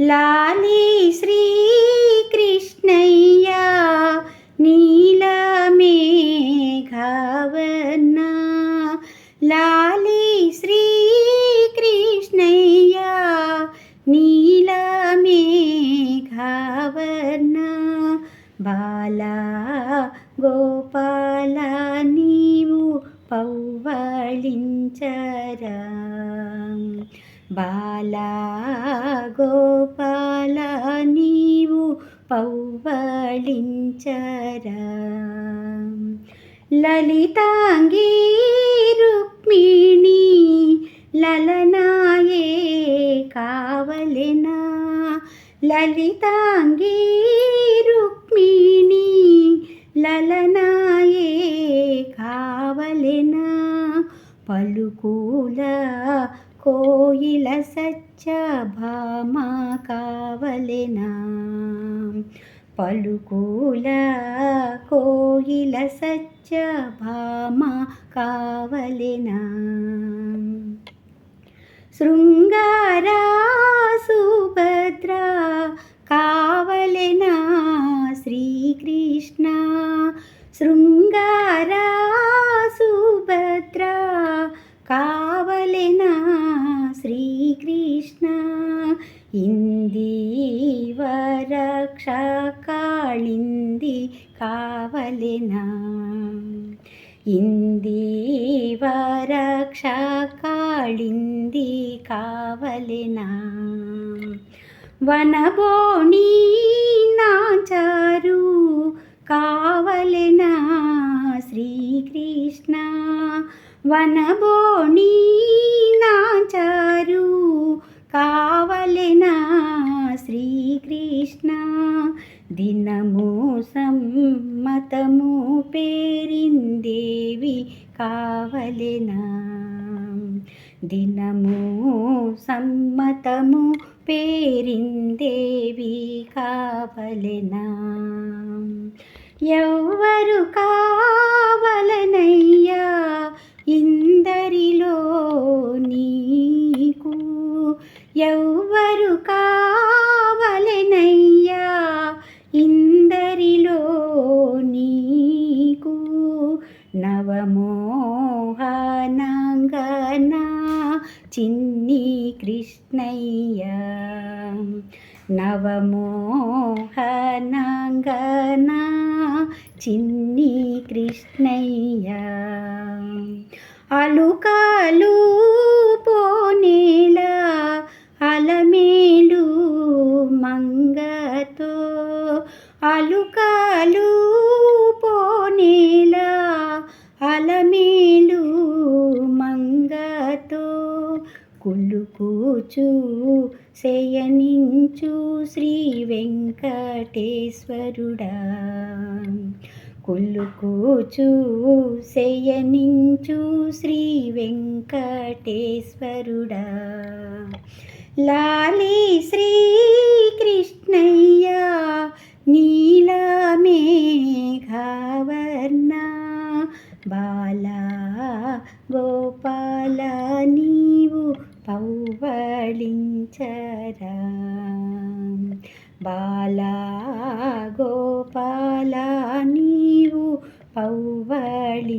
లాలి శ్రీకృష్ణయ్యా నీలమేఘవర్ణ లాలి శ్రీకృష్ణయ్యా నీలమేఘవర్ణ బాలా గోపాల నీవు పౌవళించరా. బాలా గోపాల నీవు పౌవళించరా. లలితాంగీ రుక్మిణి లలనాయే కావలెనా. లలితాంగీ రుక్మిణి లలనాయే కావలెనా. పలుకూల కోయిల సచ్చ సత్యభామ కావలెనా పలుకూల కోయిల సచ్చ సత్యభామ కావలెనా శృంగారా సుభద్ర కావలెనా? శ్రీకృష్ణ శృంగ శ్రీకృష్ణ ఇందీవరక్ష కాళింది కావలెనా? ఇందీవరక్ష కాళింది కావలెనా? వనబోణి నాచారు కావలెనా? శ్రీకృష్ణ వనబోణి దినము సమ్మతము పేరిందేవి కావలెనా? దినము సమ్మతము పేరిందేవి కావలెనా? ఎవ్వరు కావలనయ్యా ఇందరిలో నీకు ఎవ్వరు శ్రీకృష్ణయ్య. కృష్ణయ్య నవమోహనాంగనా చిన్ని కృష్ణయ్య. అలుకాలు కులుకూచు శయనించు శ్రీ వెంకటేశ్వరుడా. కులుకూచు శయనించు శ్రీ వెంకటేశ్వరుడా. లాలి శ్రీకృష్ణయ్య నీలమేఘవర్ణ పౌవళించరా బాలా గోపాల నీవు పౌవళించరా